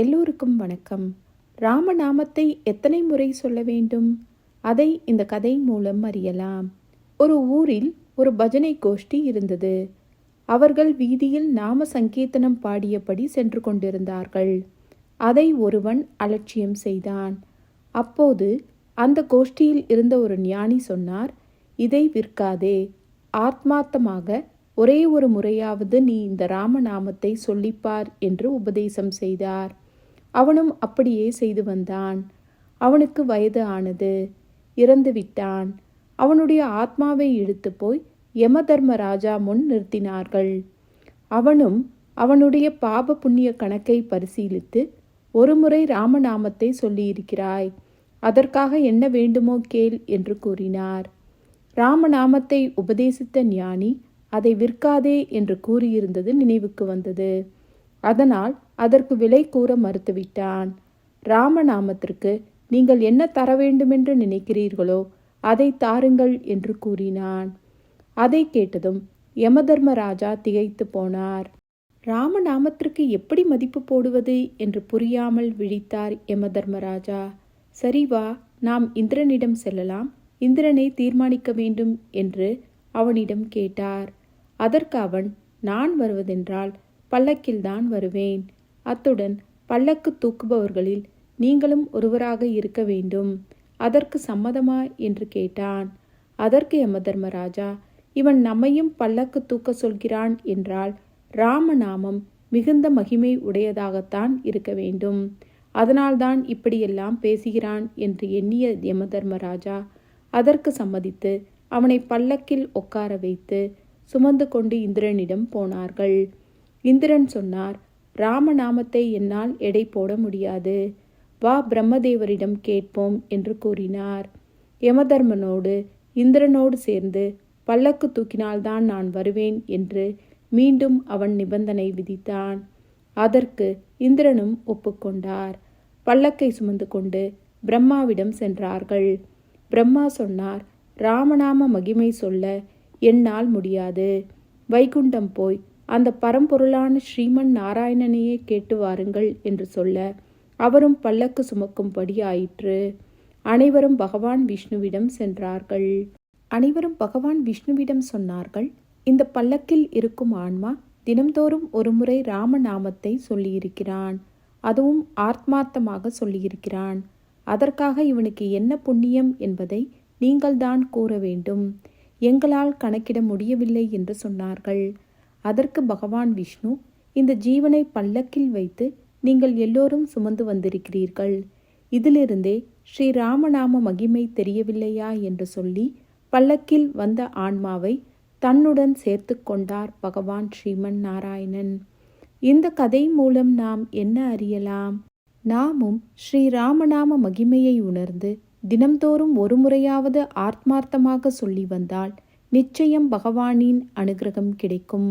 எல்லோருக்கும் வணக்கம். ராமநாமத்தை எத்தனை முறை சொல்ல வேண்டும்? அதை இந்த கதை மூலம் அறியலாம். ஒரு ஊரில் ஒரு பஜனை கோஷ்டி இருந்தது. அவர்கள் வீதியில் நாம சங்கீர்த்தனம் பாடியபடி சென்று கொண்டிருந்தார்கள். அதை ஒருவன் அலட்சியம் செய்தான். அப்போது அந்த கோஷ்டியில் இருந்த ஒரு ஞானி சொன்னார் இதை விற்காதே. ஆத்மார்த்தமாக ஒரே ஒரு முறையாவது நீ இந்த ராமநாமத்தை சொல்லிப்பார் என்று உபதேசம் செய்தார். அவனும் அப்படியே செய்து வந்தான். அவனுக்கு வயது ஆனது. இறந்து விட்டான். அவனுடைய ஆத்மாவை இழுத்து போய் யமதர்மராஜா முன் நிறுத்தினார்கள். அவனும் அவனுடைய பாப புண்ணிய கணக்கை பரிசீலித்து ஒருமுறை ராமநாமத்தை சொல்லியிருக்கிறாய். அதற்காக என்ன வேண்டுமோ கேள் என்று கூறினார். ராமநாமத்தை உபதேசித்த ஞானி அதை விற்காதே என்று கூறியிருந்தது நினைவுக்கு வந்தது. அதனால் அதற்கு விலை கூற மறுத்துவிட்டான். ராமநாமத்திற்கு நீங்கள் என்ன தர வேண்டுமென்று நினைக்கிறீர்களோ அதை தாருங்கள் என்று கூறினான். அதை கேட்டதும் யமதர்மராஜா திகைத்து போனார். ராமநாமத்திற்கு எப்படி மதிப்பு போடுவது என்று புரியாமல் விழித்தார் யமதர்மராஜா. சரி வா நாம் இந்திரனிடம் செல்லலாம் இந்திரனை தீர்மானிக்க வேண்டும் என்று அவனிடம் கேட்டார். அதற்கு அவன் நான் வருவதென்றால் பல்லக்கில்தான் வருவேன். அத்துடன் பல்லக்கு தூக்குபவர்களில் நீங்களும் ஒருவராக இருக்க வேண்டும். அதற்கு சம்மதமா? என்று கேட்டான். அதற்கு யமதர்மராஜா இவன் நம்மையும் பல்லக்கு தூக்க சொல்கிறான் என்றால் ராமநாமம் மிகுந்த மகிமை உடையதாகத்தான் இருக்க வேண்டும். அதனால்தான் இப்படியெல்லாம் பேசுகிறான் என்று எண்ணிய யமதர்மராஜா அதற்கு சம்மதித்து அவனை பல்லக்கில் உட்கார வைத்து சுமந்து கொண்டு இந்திரனிடம் போனார்கள். இந்திரன் சொன்னார் ராமநாமத்தை என்னால் எடை போட முடியாது. வா பிரம்மதேவரிடம் கேட்போம் என்று கூறினார். யமதர்மனோடு இந்திரனோடு சேர்ந்து பல்லக்கு தூக்கினால்தான் நான் வருவேன் என்று மீண்டும் அவன் நிபந்தனை விதித்தான். அதற்கு இந்திரனும் ஒப்புக்கொண்டார் பல்லக்கை சுமந்து கொண்டு பிரம்மாவிடம் சென்றார்கள். பிரம்மா சொன்னார் ராமநாம மகிமை சொல்ல என்னால் முடியாது. வைகுண்டம் போய் அந்த பரம்பொருளான ஸ்ரீமன் நாராயணனையே கேட்டு வாருங்கள் என்று சொல்ல அவரும் பல்லக்கு சுமக்கும்படி ஆயிற்று. அனைவரும் பகவான் விஷ்ணுவிடம் சென்றார்கள். அனைவரும் பகவான் விஷ்ணுவிடம் சொன்னார்கள் இந்த பல்லக்கில் இருக்கும் ஆன்மா தினம்தோறும் ஒருமுறை ராமநாமத்தை சொல்லியிருக்கிறான். அதுவும் ஆத்மார்த்தமாக சொல்லியிருக்கிறான். அதற்காக இவனுக்கு என்ன புண்ணியம் என்பதை நீங்கள்தான் கூற வேண்டும். எங்களால் கணக்கிட முடியவில்லை என்று சொன்னார்கள். அதற்கு பகவான் விஷ்ணு இந்த ஜீவனை பல்லக்கில் வைத்து நீங்கள் எல்லோரும் சுமந்து வந்திருக்கிறீர்கள். இதிலிருந்தே ஸ்ரீ ராமநாம மகிமை தெரியவில்லையா என்று சொல்லி பல்லக்கில் வந்த ஆன்மாவை தன்னுடன் சேர்த்து கொண்டார் பகவான் ஸ்ரீமன் நாராயணன். இந்த கதை மூலம் நாம் என்ன அறியலாம்? நாமும் ஸ்ரீ ராமநாம மகிமையை உணர்ந்து தினம்தோறும் ஒரு முறையாவது ஆத்மார்த்தமாக சொல்லி வந்தால் நிச்சயம் பகவானின் அனுகிரகம் கிடைக்கும்.